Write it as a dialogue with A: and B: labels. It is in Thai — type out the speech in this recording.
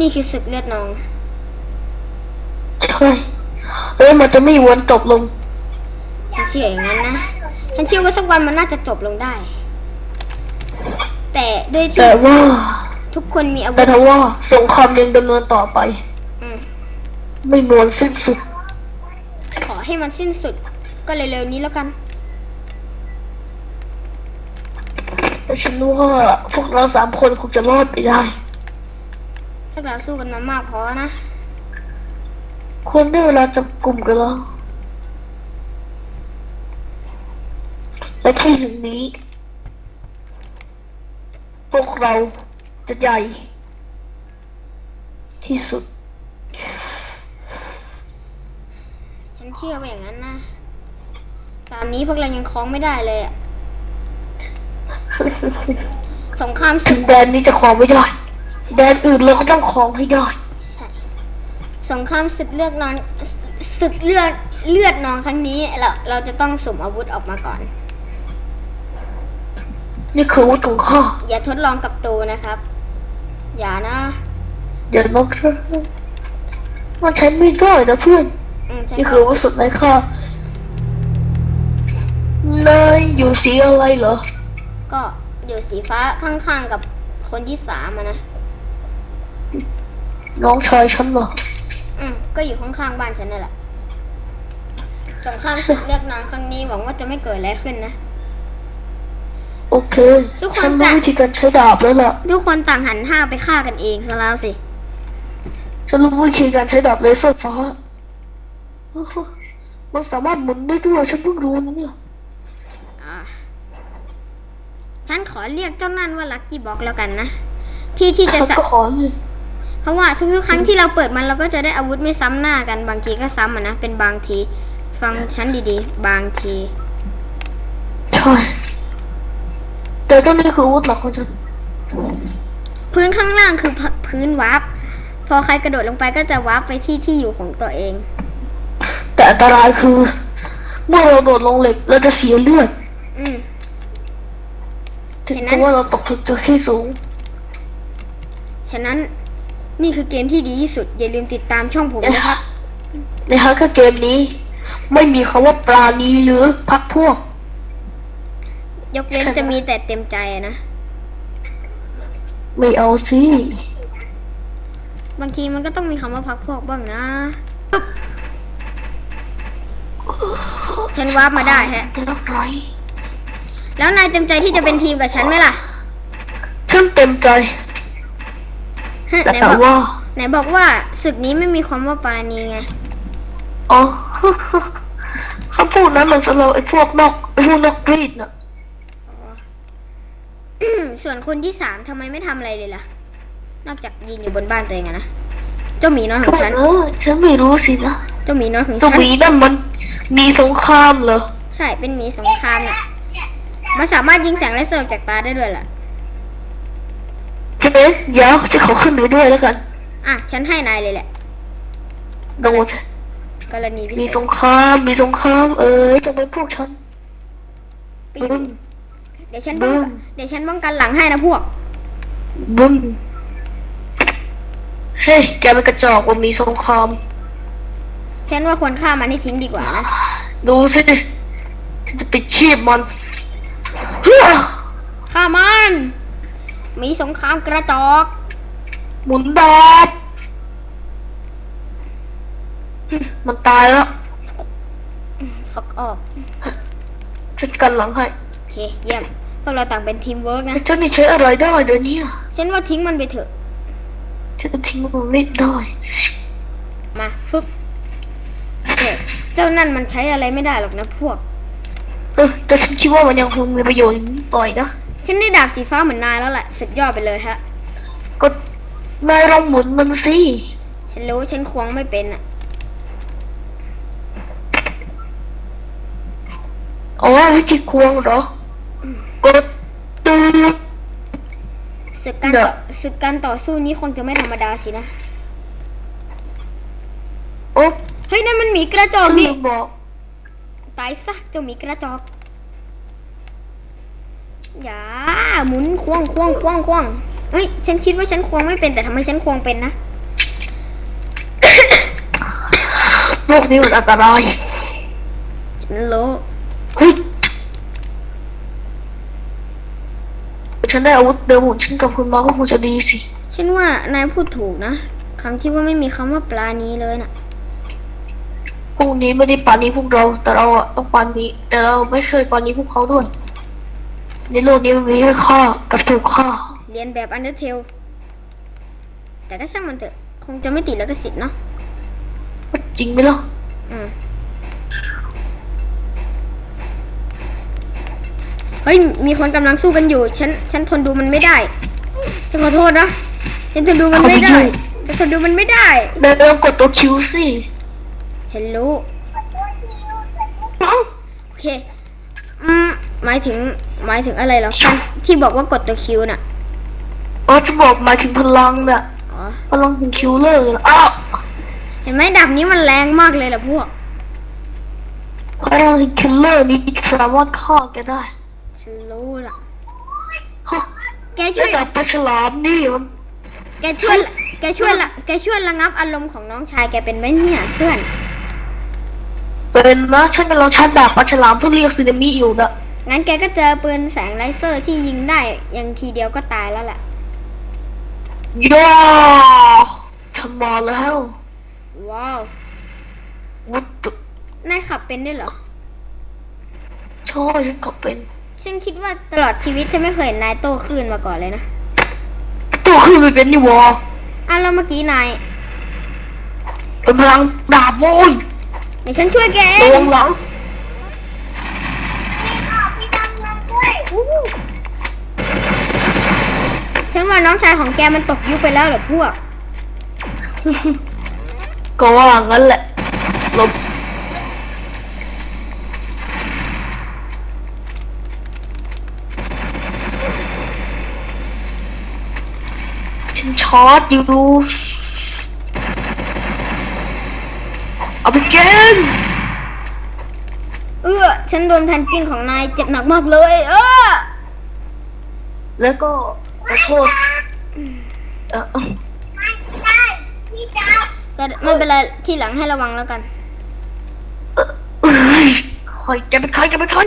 A: นี่คือศึกเลือดนอง
B: ใช่เอ้ยมันจะไม่วนจบลง
A: ฉันเชื่ออย่างนั้นนะ ฉันเชื่อว่าสักวันมันน่าจะจบลงได้ แต่ด้วยที่
B: แต่ว่า
A: ทุกคนมีอาวุ
B: แต่
A: ธ
B: ถ้าว่าสงครามยังดำเนินต่อไป
A: อืม
B: ไม่มวนสิ้นสุด
A: ขอให้มันสิ้นสุด ก็เร็วๆนี้แล้วกัน
B: แต่ฉันว่าพวกเราสามคนคงจะรอดไปได้
A: ถ้าเราสู้กันมามากพอนะ
B: ควรได้เวลาจับกลุ่มกันแล้วและที่แห่งนี้ พวกเราจะใหญ่ ที่สุด
A: ฉันเชื่อว่าอย่างนั้นนะตอนนี้พวกเรายังคล้องไม่ได้เลยอะสงครามศึ
B: ถึ
A: ก
B: งแดนนี้จะครองไม่ได้ แดนอื่นเราก็ต้องครองให้ได้
A: ใช่สงครามศึกเลือดนอนศึกเลือดเลือดนองครั้งนี้เราเราจะต้องสุ่มอาวุธออกมาก่อน
B: นี่คืออาวุธของข้า
A: อย่าทดลองกับตูนะครับ อย่านะ
B: อย่าบอกฉันมันใช้ไม่ได้นะเพื่อน
A: อืมฉัน
B: นี่
A: ก็
B: คืออาวุธสุดในค่านายอยู่สีอะไรเหรอ
A: ก็อยู่สีฟ้าข้างๆกับคนที่สามอะนะ
B: น้องชายฉันเหรอ
A: อืมก็อยู่ข้างๆบ้านฉันนี่แหละสงครามศึกเลือดนองครั้งนี้หวังว่าจะไม่เกิดอะไรขึ้นนะ
B: โอเค
A: ทุกคน
B: ฉันรู้
A: จ้ะ
B: วิธีการใช้ดาบแล้วล่ะ
A: ทุกคนต่างหันห้าไปฆ่ากันเองซะแล้วสิ
B: ฉันรู้วิธีการใช้ดาบเลเซอร์ฟ้าโอ้โหมันสามารถหมุนได้ด้วย ฉันเพิ่งรู้นะเนี่ย
A: อ่าฉันขอเรียกเจ้านั่นว่าลักกี้บ็อกแล้วกันนะ ที่ที่จะ
B: ฉัน
A: สะ
B: ก็ขอเลย
A: เพราะว่าทุกๆครั้งที่เราเปิดมันเราก็จะได้อาวุธไม่ซ้ำหน้ากันบางทีก็ซ้ำอะนะเป็นบางที ฟังฉันดีๆ บางที
B: ใช่แต่เจ้านี่คืออาวุธหลักของฉัน
A: พื้นข้างล่างคือพพื้นวาร์ปพอใครกระโดดลงไปก็จะวาร์ปไปที่ที่อยู่ของตัวเอง
B: แต่อันตรายคือเมื่อเราโดดลงเหล็กเราจะเสียเลือด
A: อืม
B: ถึง
A: เห็นไหม
B: กับว่าเราตกถึงจากที่สูง
A: ฉะนั้น นี่คือเกมที่ดีที่สุด อย่าลืมติดตามช่องผม
B: ใน
A: นะค
B: ฮะ
A: รับ
B: ในฮะก็เกมนี้ ไม่มีคำว่าปลาณีหรือพักพวก
A: ยกเว้นจะมีแต่เต็มใจอะนะ
B: ไม่เอาสิ
A: บางทีมันก็ต้องมีคำว่าพักพวกบ้างนะฉันวาร์ปมาได้ฮะ
B: ได้รับไร
A: แล้วนายเต็มใจที่จะเป็นทีมกับฉันไหมล่ะ
B: ฉันเต็มใจ
A: ฮะ
B: แต่
A: ไหน
B: แต่
A: บอก
B: ว่า
A: ไหนบอกว่าศึกนี้ไม่มีความว่าปราณีไง
B: อ๋อคำพูดนั้นมันสำหรับไอ้พวกนอกไอ้พวกนอกกรีดน่ะ
A: อืมส่วนคนที่สามทำไมไม่ทำอะไรเลยล่ะ นอกจากยืนอยู่บนบ้านตัวเองอะนะ เจ้าหมีน้อยของฉัน
B: เออ ฉันไม่รู้สินะ
A: เจ้าหมีน้อยของ
B: ตัว
A: ฉัน
B: หวีนั่นมันมีสงครามเหรอ
A: ใช่ เป็นหมีสงครามน่ะ มันสามารถยิงแสงเลเซอร์ออกจากตาได้ด้วยล่ะ
B: ใช่ไหมเดี๋ยวฉันขอขึ้นไปด้วยแล้วกัน
A: อะ ฉันให้นายเลยแหละ
B: โดน
A: กรณีพิ
B: มี
A: เศษ
B: สงครามมีสงครามเอ้ยทำไมพวกฉัน
A: ปี
B: บึ้ม
A: เดี๋ยวฉันป้องกัน
B: บึ้ม
A: เดี๋ยวฉันป้องกันหลังให้นะพวก
B: บึ้มเฮ้ยแกเป็นกระจอกว่ามีสงคราม
A: ฉันว่าควรฆ่ามันให้ทิ้งดีกว่านะ
B: ดูสิฉันจะปิดชีพมันเฮ้ย
A: ฆ่ามัน มีสงครามกระจอก
B: หมุนดาบมันตายแล้ว
A: ฟักออก
B: จัดการหลังให้
A: โอเคเยี่ยมพวกเราต่างเป็นทีมเวิร์กนะ
B: ไอ้เจ้านี่ใช้อะไรได้เดี๋ยวนี้
A: ฉันว่าทิ้งมันไปเถอะ
B: ฉันจะทิ้งมันไม่ได้
A: มาฟึบเนี่ยเจ้านั่นมันใช้อะไรไม่ได้หรอกนะพวก
B: เออแต่ฉันคิดว่ามันยังคงมีประโยชน์อยู่ต่อยนะ
A: ฉันได้ดาบสีฟ้าเหมือนนายแล้วแหละสุดยอดไปเลยฮะ
B: ก็นายลองหมุนมันสิ
A: ฉันรู้ฉันควงไม่เป็นอะ
B: อ๋อวิธีควงเหรอกดตืด
A: ศึกการ
B: เดี๋ยว
A: ต่อศึกการต่อสู้นี้คงจะไม่ธรรมดาสินะ
B: โอ้
A: เฮ้ยนั่นมันหมีกระจอก
B: ลื
A: ดิ
B: มบอก
A: ตายซะเจ้าหมีกระจอก อย่าหมุนควงควงควงควงเอ้ย ฉันคิดว่าฉันควงไม่เป็นแต่ทำไมฉันควงเป็นนะ
B: โลกนี้มันอันตราย
A: ฉันรู้
B: เฮ้ยฉันได้อาวุธเดิมของฉันกับคุณมาก็คงจะดีสิ
A: ฉันว่านายพูดถูกนะคำที่ว่าไม่มีคำว่าปลานี้เลยน่ะ
B: พวกนี้ไม่ได้ปานี้พวกเรา แต่เราอะต้องปานี้ แต่เราไม่เคยปานี้พวกเขาด้วย ในโลกนี้มันมีแค่ฆ่ากับถูกฆ่า
A: เรียนแบบอันเดอร์เทลแต่ถ้าช่างมันเถอะ คงจะไม่ติดแล้วก็สิทธิ์เนาะ
B: จริงไหมล่ะ
A: อืมเฮ้ย มีคนกำลังสู้กันอยู่ ฉัน ฉันทนดูมันไม่ได้ ฉันขอโทษนะ ฉันทนดูมันไม่ได้ ฉันทนดูมันไม่ได้
B: เดินกดตัวคิวสิ
A: ฉันรู้ โอเค อืม หมายถึงหมายถึงอะไรเหรอการที่บอกว่ากดตัวคิวน่ะ
B: อ๋อจะบอกหมายถึงพลังน่ะ
A: อ๋อ
B: พลังของคิวเลอร์น่ะอ้าว
A: เห็นไหมดาบนี้มันแรงมากเลยล่ะพวก
B: พลังของคิวเลอร์นี้สามารถฆ่าแกได้
A: ฉันรู้ล่ะ
B: ฮะ
A: แก
B: แล้
A: ช่
B: ว
A: วย
B: แต่ปลาฉลามนี่มัน
A: แกช่วยแกช่วยละแกช่วยระงับอารมณ์ของน้องชายแกเป็นไหมเนี่ยเพื่อน
B: เป็นนะฉันกำลังชาร์จดาบปลาฉลามเพื่อเรียกซึนามิอยู่นะ
A: งั้นแกก็เจอปืนแสงเลเซอร์ที่ยิงได้ยังทีเดียวก็ตายแล้วแหละ
B: ย่าฉันมาแล้ว
A: ว้าว
B: วุฒ
A: นายขับเป็นด้วยเหรอ
B: ช่อฉันก็เป็น
A: ฉันคิดว่าตลอดชีวิตฉันไม่เคยเห็นนายโตขึ้นมาก่อนเลยนะ
B: ตัวขึ้นไปเป็นนี่วะ
A: อะแล้วเมื่อกี้นาย
B: เป็นพลังดาบโว้ย
A: เดี๋ยวฉันช่วยแกเอ
B: ระ
A: ง
B: วังหลัง
A: นว่าน้องชายของแกมันตกยุคไปแล้วเหรอพวก
B: ก็ว่างั้นแหละหลบฉันชาร์จอยู่ เอาไปเกน
A: เออฉันโดนแผ่นปิ้งของนายเจ็บหนักมากเลย เออ
B: แล้วก็ข อโทษเอ่อ
A: แต่ไม่เป็นไรที่หลังให้ระวังแล้วกัน
B: เอ้ยคอยแกเป็นใครแกเป็นใคร